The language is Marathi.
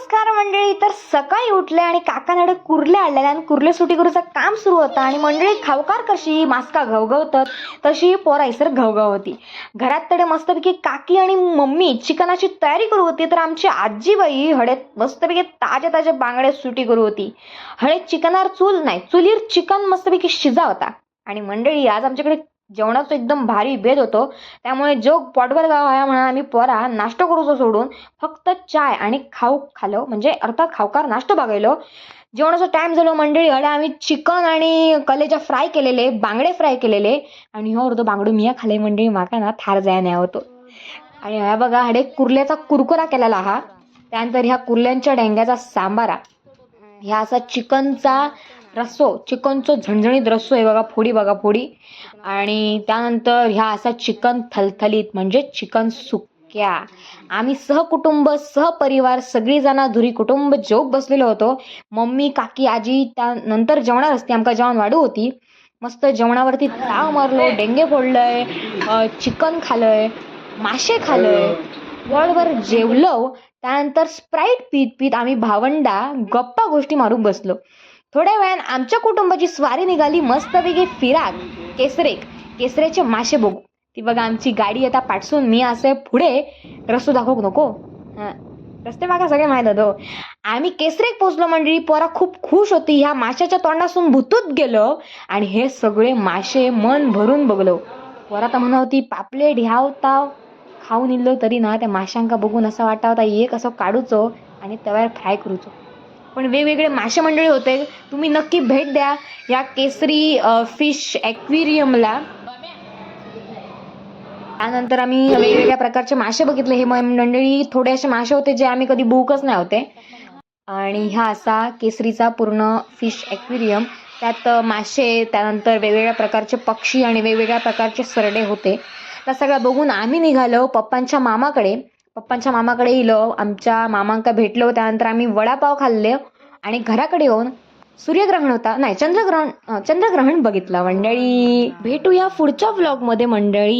नमस्कार मंडळी. तर सकाळी उठले आणि काकांकडे कुर्ले आणलेले आणि कुर्ले सुटी करूचं काम सुरू होतं आणि मंडळी खावकार कशी मास्का घवघवतात तशी पोराईसर घवघव होती. घरात तडे मस्तपैकी काकी आणि मम्मी चिकनाची तयारी करू होती तर आमची आजीबाई हळेत मस्तपैकी ताज्या ताज्या बांगड्या सुटी करू होती. हळेत चिकनावर चूल नाही चुलीर चिकन मस्तपैकी शिजा होता. आणि मंडळी आज आमच्याकडे जेवणाचं एकदम भारी भेद होतो. त्यामुळे जो पोटभर गाव आहे म्हणा आम्ही पोरा नाश्ता करूचो सोडून फक्त चाय आणि खाऊ खालो. म्हणजे अर्थात खावकार नाश्ता बघायलो. जेवणाचा टाइम झालो मंडळी. हडे आम्ही चिकन आणि कलेजा फ्राय केलेले बांगडे फ्राय केलेले. आणि हो अर्धो बांगडो मिया खाले मंडळी. माका ना थार जाय नाही होतो आणि ह्या बघा हडे कुर्ल्याचा कुरकुरा केलेला हा. त्यानंतर ह्या कुर्ल्यांच्या डेंग्याचा सांबारा. ह्या असा चिकनचा रस्सो चिकनचो झणझणीत रस्सो आहे बघा फोडी बघा फोडी. आणि त्यानंतर ह्या असा चिकन थलथलीत म्हणजे चिकन सुक्या. आम्ही सहकुटुंब सहपरिवार सगळीजणं धुरी कुटुंब जोग बसलेलो होतो. मम्मी काकी आजी त्यानंतर जेवणार असते आमका जेवण वाढू होती. मस्त जेवणावरती ताव मारलो डेंगे फोडलंय चिकन खालंय मासे खालंय. वळवर जेवलो त्यानंतर स्प्राईट पीत पीत आम्ही भावंडा गप्पा गोष्टी मारून बसलो. थोड्या वेळान आमच्या कुटुंबाची स्वारी निघाली मस्तपैकी फिराक. केसरेक. केसरेचे मासे बघू ती बघा आमची गाडी आता पाठसून मी असे पुढे रस्तू दाखवू नको. हां. रस्ते बघा सगळे माहीत होतो. आम्ही केसरेक पोचलो मंडळी पोरा खूप खुश होती. ह्या माशाच्या तोंडासून भुतूत गेलो आणि हे सगळे मासे मन भरून बघलो. पोरा तर म्हणा होती पापलेट ह्याव ताव. खाऊन इल्लो तरी ना त्या माशांका बघून असं वाटा होता एक असं काढूचो आणि तव्यावर फ्राय करूचो. पण वेगवेगळे मासे मंडळी होते. तुम्ही नक्की भेट द्या. या केसरी फिश ॲक्वेरियमला. त्यानंतर आम्ही वेगवेगळ्या प्रकारचे मासे बघितले. हे मंडळी थोडे असे मासे होते जे आम्ही कधी बुकच नाही होते. आणि हा असा केसरीचा पूर्ण फिश ॲक्वेरियम. त्यात मासे त्यानंतर वेगवेगळ्या प्रकारचे पक्षी आणि वेगवेगळ्या प्रकारचे सरडे होते. त्या सगळ्या बघून आम्ही निघालो पप्पांच्या मामाकडे. पप्पांच्या मामाकडे इलो आमच्या मामांका भेटलो त्यानंतर आम्ही वडापाव खाल्ले आणि घराकडे येऊन सूर्यग्रहण होता. नाही चंद्रग्रहण चंद्रग्रहण बघितलं मंडळी. भेटूया पुढच्या व्लॉगमध्ये मंडळी.